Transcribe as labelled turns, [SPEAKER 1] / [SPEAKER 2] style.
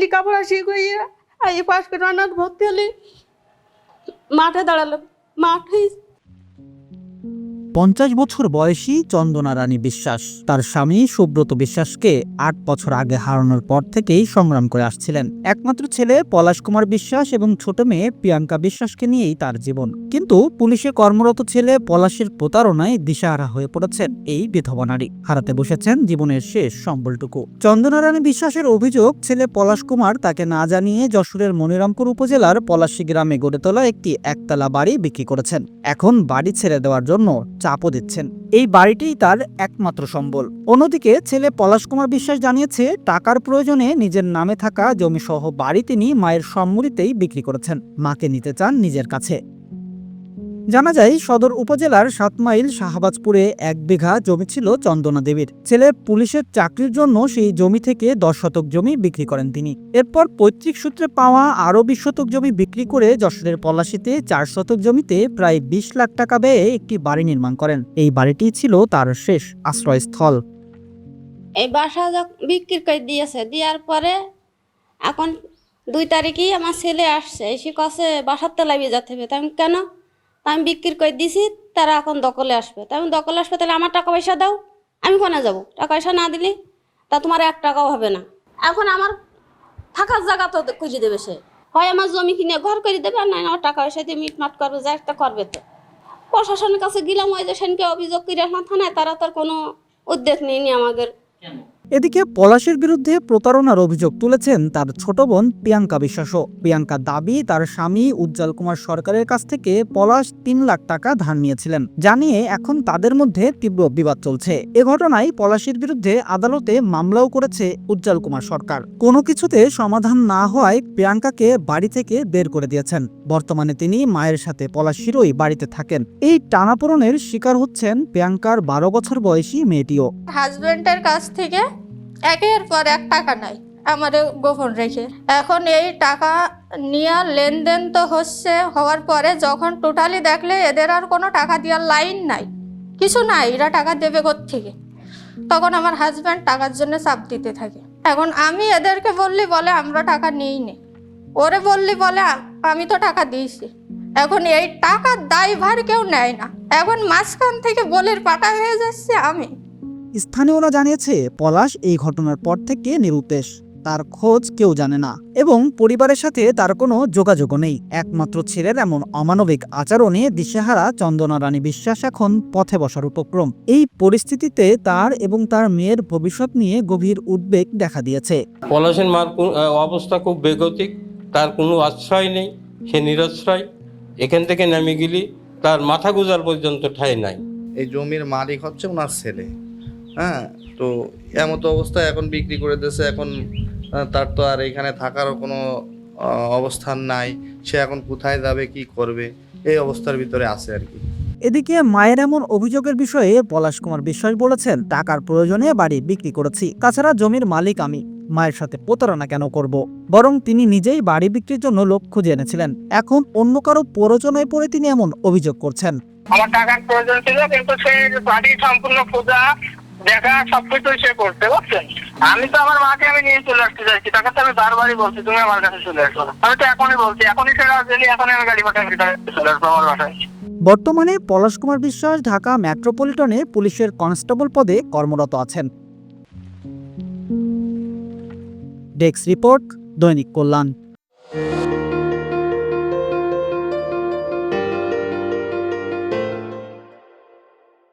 [SPEAKER 1] লেখাপড়া আর এই পাশ করে অনাথ ভর্তি হলে মাঠে দাঁড়ালাম মাঠে
[SPEAKER 2] পঞ্চাশ বছর বয়সী চন্দনা রানী বিশ্বাস। তার স্বামী সুব্রত বিশ্বাসকে আট বছর আগে হারানোর পর থেকেই সংগ্রাম করে আসছিলেন। একমাত্র ছেলে পলাশ কুমার বিশ্বাস এবং ছোট মেয়ে প্রিয়াঙ্কা বিশ্বাসকে নিয়েই তার জীবন। কিন্তু পুলিশে কর্মরত ছেলে পলাশের প্রতারণায় দিশাহারা হয়ে পড়েছেন এই বিধবা নারী। হারাতে বসেছেন জীবনের শেষ সম্বলটুকু। চন্দনা রানী বিশ্বাসের অভিযোগ, ছেলে পলাশ কুমার তাকে না জানিয়ে যশোরের মনিরামপুর উপজেলার পলাশী গ্রামে গড়ে তোলা একটি একতলা বাড়ি বিক্রি করেছেন। এখন বাড়ি ছেড়ে দেওয়ার জন্য চাপও দিচ্ছেন। এই বাড়িটিই তার একমাত্র সম্বল। অন্যদিকে ছেলে পলাশ কুমার বিশ্বাস জানিয়েছে, টাকার প্রয়োজনে নিজের নামে থাকা জমিসহ বাড়ি তিনি মায়ের সম্মতিতেই বিক্রি করেছেন। মাকে নিতে চান নিজের কাছে। জানা যায়, সদর উপজেলার সাত মাইল শাহবাজপুরে এক বিঘা জমি ছিল চন্দনা দেবীর। ছেলে পুলিশের চাকরির জন্য সেই জমি থেকে দশ শতক জমি বিক্রি করেন তিনি। এরপর পৈতৃক সূত্রে পাওয়া আরও বিশ শতক জমি বিক্রি করে যশোরের পলাশিতে চার শতক জমিতে প্রায় বিশ লাখ টাকা ব্যয়ে একটি বাড়ি নির্মাণ করেন। এই বাড়িটি ছিল তার শেষ আশ্রয়স্থল।
[SPEAKER 1] এই বাসা বিক্রি করে দিয়েছে, দেওয়ার পরে এখন দুই তারিখেই আমার ছেলে আসছে। এসে কছে বাসার তেলাবি যেতে হবে। আমি কেন তা আমি বিক্রি করে দিছি, তারা এখন দখলে আসবে। তাই আমি দখলে আসবে, তাহলে আমার টাকা পয়সা দাও, আমি কোনে যাব? টাকা পয়সা না দিলে তা তোমার এক টাকাও হবে না। এখন আমার থাকার জায়গা তো খুঁজে দেবে সে। হয় আমার জমি কিনে ঘর করে দেবে, আর নয় আমার টাকা পয়সা দিয়ে মিটমাট করবে, যা একটা করবে তো। প্রশাসনের কাছে গেলাম, ওই যে সেনকে অভিযোগ করে আসলাম থানায়, তারা তার কোনো উদ্যোগ নেয়নি আমাদের।
[SPEAKER 2] এদিকে পলাশের বিরুদ্ধে প্রতারণার অভিযোগ তুলেছেন তার ছোট বোন প্রিয়াঙ্কা বিশ্বাসও। প্রিয়াঙ্কা দাবি তার স্বামী উজ্জ্বল কুমার সরকারের কাছ থেকে পলাশ তিন লাখ টাকা ধার নিয়েছিলেন জানিয়ে এখন তাদের মধ্যে তীব্র বিবাদ চলছে। এ ঘটনায় পলাশের বিরুদ্ধে আদালতে মামলাও করেছে উজ্জ্বল কুমার সরকার। কোনো কিছুতে সমাধান না হওয়ায় প্রিয়াঙ্কাকে বাড়ি থেকে বের করে দিয়েছেন। বর্তমানে তিনি মায়ের সাথে পলাশিরই বাড়িতে থাকেন। এই টানাপোড়নের শিকার হচ্ছেন প্রিয়াঙ্কার বারো বছর বয়সী মেয়েটিও।
[SPEAKER 3] হাজবেন্ডের কাছ থেকে একের পর এক টাকা নাই আমার গোপন রেখে। এখন এই টাকা নেওয়া লেনদেন তো হচ্ছে, হওয়ার পরে যখন টোটালি দেখলে এদের আর কোনো টাকা দেওয়ার লাইন নাই। কিছু নাই, এরা টাকা দেবে থেকে তখন আমার হাজব্যান্ড টাকার জন্য চাপ দিতে থাকে। এখন আমি এদেরকে বললি বলে আমরা টাকা নিই নে। ওরে বললি বলে আমি তো টাকা দিয়েছি। এখন এই টাকার দায়ভার কেউ নেয় না। এখন মাঝখান থেকে বলির পাটা হয়ে যাচ্ছে আমি।
[SPEAKER 2] স্থানীয়রা জানিয়েছে পলাশ এই ঘটনার পর থেকে নিরুদ্দেশ। তার খোঁজ কেউ জানে না এবং পরিবারের সাথে তার কোনো যোগাযোগও নেই। একমাত্র ছেলের এমন অমানবিক আচরণে দিশেহারা চন্দনা রানী বিশ্বাস এখন পথে বসার উপক্রম। এই পরিস্থিতিতে তার এবং তার মেয়ের ভবিষ্যৎ নিয়ে গভীর উদ্বেগ দেখা দিয়েছে।
[SPEAKER 4] পলাশের মার অবস্থা খুব বেগতিক। তার কোনো আশ্রয় নেই সে নিরশ্রয়। এখান থেকে নামে গেলি তার মাথা গুজার পর্যন্ত ঠাঁই নাই।
[SPEAKER 5] এই জমির মালিক হচ্ছে ওনার ছেলে। হ্যাঁ তো এমতো অবস্থায় এখন বিক্রি করে দিয়েছে এখন তার তো আর এখানে থাকারও কোনো অবস্থান নাই সে এখন কোথায় যাবে কি করবে এই অবস্থার ভিতরে আছে আর কি।
[SPEAKER 2] এদিকে মায়ের এমন অভিযোগের বিষয়ে পলাশ কুমার বিশ্বাস বলেছেন টাকার প্রয়োজনে বাড়ি বিক্রি করেছি তাছাড়া জমির মালিক আমি মায়ের সাথে প্রতারণা কেন করব? বরং তিনি নিজেই বাড়ি বিক্রির জন্য লোক খুঁজে এনেছিলেন এখন অন্য কারও প্ররোচনায় পড়ে তিনি এমন অভিযোগ করছেন।
[SPEAKER 6] আমার টাকার প্রয়োজন ছিল কিন্তু সেই বাড়ি সম্পূর্ণ পূজা দেখা সবকিছু সে করতে বুঝছেন? আমি তো আমার মাকে আমি নিয়ে চলে আসতে চাইছি, তাকে তো আমি বারবারই বলছি, তুমি আমার কাছে চলে আসো। আমি তো এখনই বলছি, এখনই এখনই আমি গাড়ি পাঠাই চলে আসব আমার বাসায়।
[SPEAKER 2] বর্তমানে পলাশ কুমার বিশ্বাস, ঢাকা মেট্রোপলিটনে পুলিশের কনস্টেবল পদে কর্মরত আছেন। ডেস্ক রিপোর্ট, দৈনিক কল্যাণ।